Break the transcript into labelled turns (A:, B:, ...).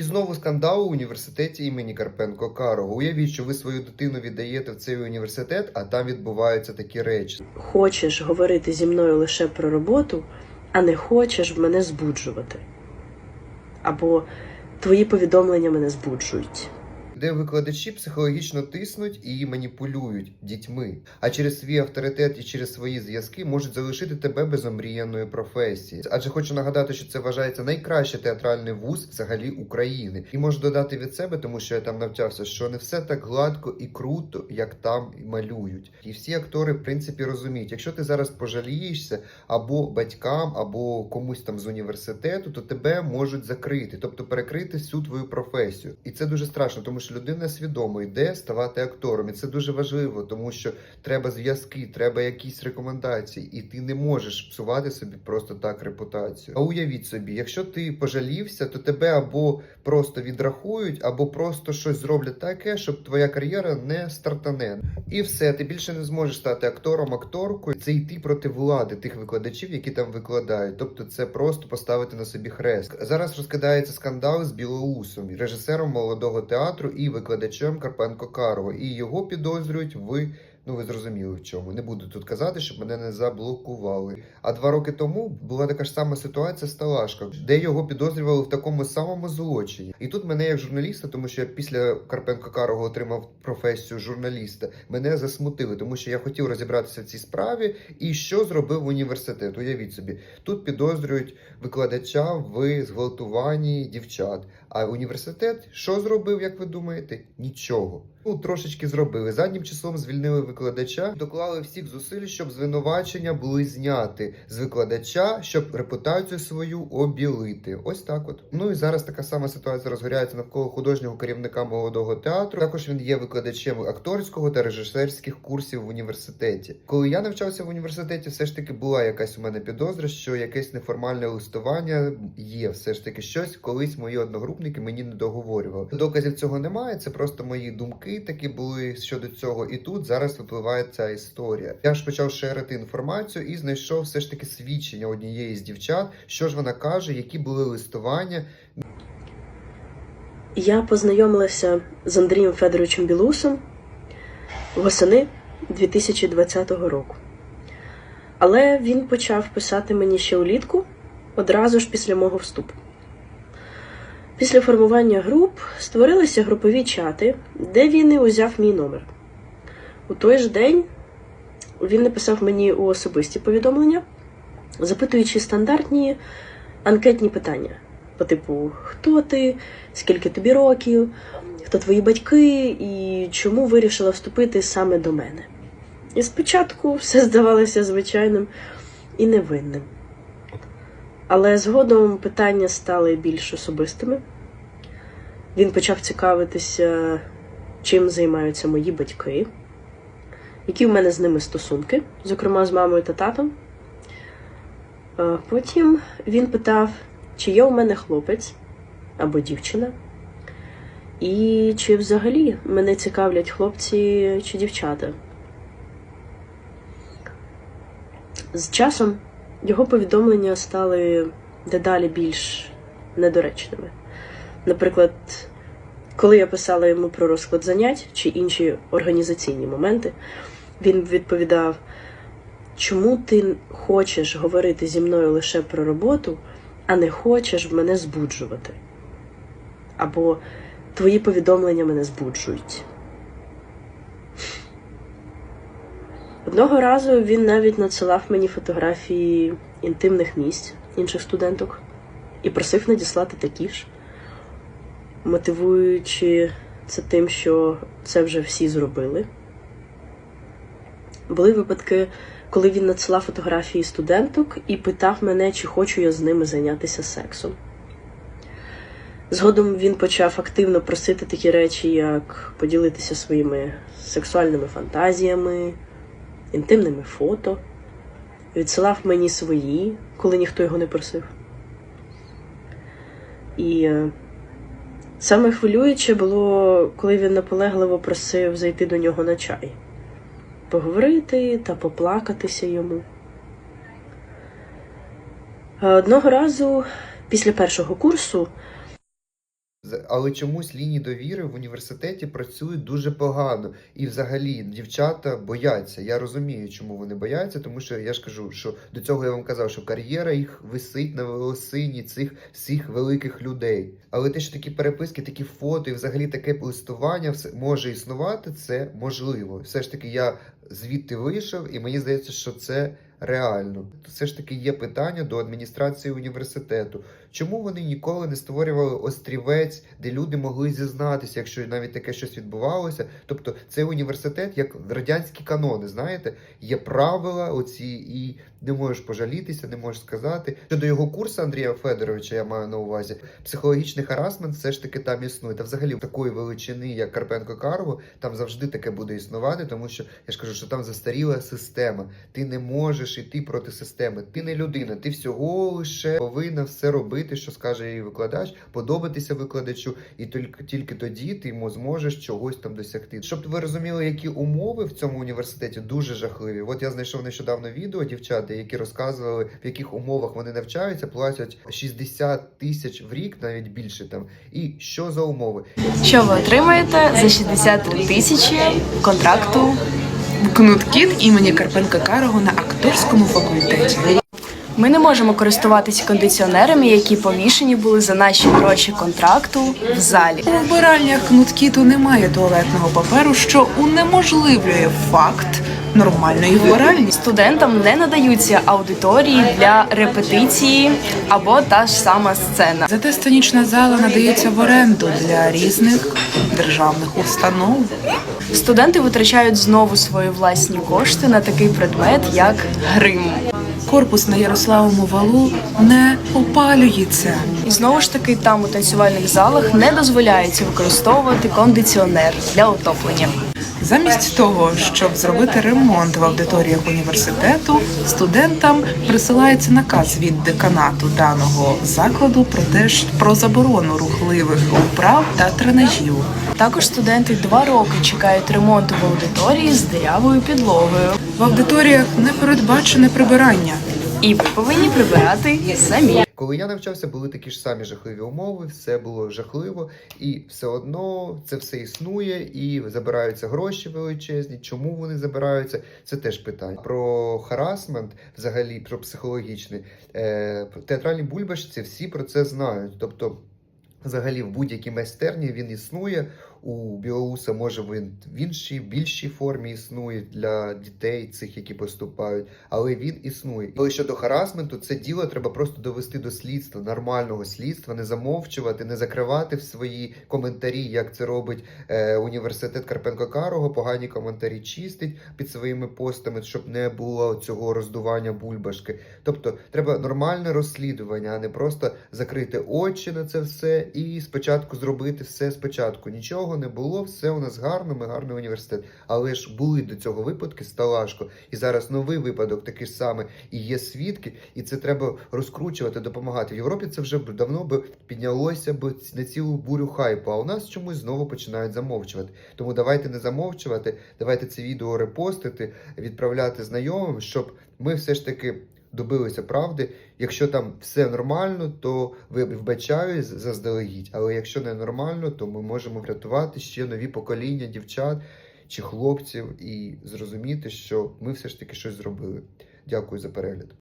A: І знову скандал у університеті імені Карпенко Карого. Уявіть, що ви свою дитину віддаєте в цей університет, а там відбуваються такі речі.
B: Хочеш говорити зі мною лише про роботу, а не хочеш в мене збуджувати. Або твої повідомлення мене збуджують.
A: Де викладачі психологічно тиснуть і маніпулюють дітьми, а через свій авторитет і через свої зв'язки можуть залишити тебе без омріяної професії. Адже хочу нагадати, що це вважається найкращий театральний вуз взагалі України, і можу додати від себе, тому що я там навчався, що не все так гладко і круто, як там малюють. І всі актори, в принципі, розуміють, якщо ти зараз пожалієшся або батькам, або комусь там з університету, то тебе можуть закрити, тобто перекрити всю твою професію. І це дуже страшно, тому що людина свідомо йде ставати актором, і це дуже важливо, тому що треба зв'язки, треба якісь рекомендації, і ти не можеш псувати собі просто так репутацію. А уявіть собі, якщо ти пожалівся, то тебе або просто відрахують, або просто щось зроблять таке, щоб твоя кар'єра не стартане. І все, ти більше не зможеш стати актором, акторкою. Це йти проти влади тих викладачів, які там викладають. Тобто, це просто поставити на собі хрест. Зараз розкидається скандал з Білоусом, режисером молодого театру і викладачем Карпенко Карого. І його підозрюють в. Ну, ви зрозуміли в чому. Не буду тут казати, щоб мене не заблокували. А два роки тому була така ж сама ситуація з Талашко, де його підозрювали в такому самому злочині. І тут мене як журналіста, тому що я після Карпенко Карого отримав професію журналіста, мене засмутили, тому що я хотів розібратися в цій справі і що зробив університет. Уявіть собі, тут підозрюють викладача в зґвалтуванні дівчат. А університет що зробив, як ви думаєте? Нічого. Ну, трошечки зробили. Заднім числом звільнили викладача, доклали всіх зусиль, щоб звинувачення були зняти з викладача, щоб репутацію свою обілити. Ось так от. Ну і зараз така сама ситуація розгоряється навколо художнього керівника молодого театру. Також він є викладачем акторського та режисерських курсів в університеті. Коли я навчався в університеті, все ж таки була якась у мене підозра, що якесь неформальне листування є. Все ж таки щось колись мої одногрупники мені не договорювали. Доказів цього немає. Це просто мої думки такі були щодо цього. І тут зараз випливає ця історія. Я ж почав шерити інформацію і знайшов все ж таки свідчення однієї з дівчат, що ж вона каже, які були листування.
B: Я познайомилася з Андрієм Федоровичем Білусом восени 2020 року. Але він почав писати мені ще улітку, одразу ж після мого вступу. Після формування груп створилися групові чати, де він і узяв мій номер. У той же день він написав мені у особисті повідомлення, запитуючи стандартні анкетні питання по типу: хто ти, скільки тобі років, хто твої батьки і чому вирішила вступити саме до мене. І спочатку все здавалося звичайним і невинним. Але згодом питання стали більш особистими. Він почав цікавитися, чим займаються мої батьки, які в мене з ними стосунки, зокрема з мамою та татом. Потім він питав, чи є у мене хлопець або дівчина, і чи взагалі мене цікавлять хлопці чи дівчата. З часом його повідомлення стали дедалі більш недоречними. Наприклад, коли я писала йому про розклад занять чи інші організаційні моменти, він відповідав: чому ти хочеш говорити зі мною лише про роботу, а не хочеш мене збуджувати? Або твої повідомлення мене збуджують. Одного разу він навіть надсилав мені фотографії інтимних місць інших студенток і просив надіслати такі ж, мотивуючи це тим, що це вже всі зробили. Були випадки, коли він надсилав фотографії студенток і питав мене, чи хочу я з ними зайнятися сексом. Згодом він почав активно просити такі речі, як поділитися своїми сексуальними фантазіями, інтимними фото, відсилав мені свої, коли ніхто його не просив. І е, саме хвилююче було, коли він наполегливо просив зайти до нього на чай, поговорити та поплакатися йому. Одного разу після першого курсу
A: Але чомусь лінії довіри в університеті працюють дуже погано. І взагалі дівчата бояться. Я розумію, чому вони бояться, тому що я ж кажу, що до цього я вам казав, що кар'єра їх висить на волосині цих всіх великих людей. Але те, що такі переписки, такі фото і взагалі таке листування може існувати, це можливо. Все ж таки, я звідти вийшов, і мені здається, що це реально. То Все ж таки є питання до адміністрації університету. Чому вони ніколи не створювали острівець, де люди могли зізнатися, якщо навіть таке щось відбувалося? Тобто цей університет, як радянські канони, знаєте, є правила оці, і не можеш пожалітися, не можеш сказати. Щодо його курсу Андрія Федоровича, я маю на увазі, психологічний харасмент все ж таки там існує. Та взагалі такої величини, як Карпенко Карго, там завжди таке буде існувати, тому що я ж кажу, що там застаріла система. Ти не можеш йти проти системи. Ти не людина, ти всього лише повинна все робити, що скаже її викладач, подобатися викладачу, і тільки тільки тоді ти зможеш чогось там досягти. Щоб ви розуміли, які умови в цьому університеті дуже жахливі. От я знайшов нещодавно відео дівчата, які розказували, в яких умовах вони навчаються, платять 60 тисяч в рік, навіть більше там. І що за умови?
C: Що ви отримаєте за 63 тисячі контракту?
D: Кнуткіт імені Карпенка Карого на акторському факультеті.
C: Ми не можемо користуватися кондиціонерами, які повішені були за наші гроші контракту в залі.
D: У вбиральнях Кнуткіту немає туалетного паперу, що унеможливлює факт нормальної вбиральні.
C: Студентам не надаються аудиторії для репетиції або та ж сама сцена.
D: Зате сценічна зала надається в оренду для різних державних установ.
C: Студенти витрачають знову свої власні кошти на такий предмет, як грим.
D: Корпус на Ярославому валу не опалюється.
C: І знову ж таки, там у танцювальних залах не дозволяється використовувати кондиціонер для отоплення.
D: Замість того, щоб зробити ремонт в аудиторіях університету, студентам присилається наказ від деканату даного закладу про те, про заборону рухливих вправ та тренажів.
C: Також студенти два роки чекають ремонту в аудиторії з дирявою підлогою.
D: В аудиторіях не передбачене прибирання.
C: І повинні прибирати самі.
A: Коли я навчався, були такі ж самі жахливі умови, все було жахливо, і все одно це все існує, і забираються гроші величезні. Чому вони забираються? Це теж питання. Про харасмент, взагалі, про психологічний е, театральні бульбашці всі про це знають. Тобто, взагалі, в будь-якій майстерні він існує. У Білоуса може він в іншій більшій формі існує для дітей, цих, які поступають, але він існує. Коли щодо харасменту, це діло треба просто довести до слідства, нормального слідства, не замовчувати, не закривати в свої коментарі, як це робить е, університет Карпенко Карого. Погані коментарі чистить під своїми постами, щоб не було цього роздування бульбашки. Тобто, треба нормальне розслідування, а не просто закрити очі на це все і спочатку зробити все спочатку. Нічого не було, все у нас гарно, ми гарний університет. Але ж були до цього випадки сталашко. І зараз новий випадок такий ж самий, і є свідки, і це треба розкручувати, допомагати. В Європі це вже давно би піднялося б на цілу бурю хайпу. А у нас чомусь знову починають замовчувати. Тому давайте не замовчувати, давайте це відео репостити, відправляти знайомим, щоб ми все ж таки. Добилися правди. Якщо там все нормально, то ви вбачаю заздалегідь. Але якщо не нормально, то ми можемо врятувати ще нові покоління дівчат чи хлопців і зрозуміти, що ми все ж таки щось зробили. Дякую за перегляд.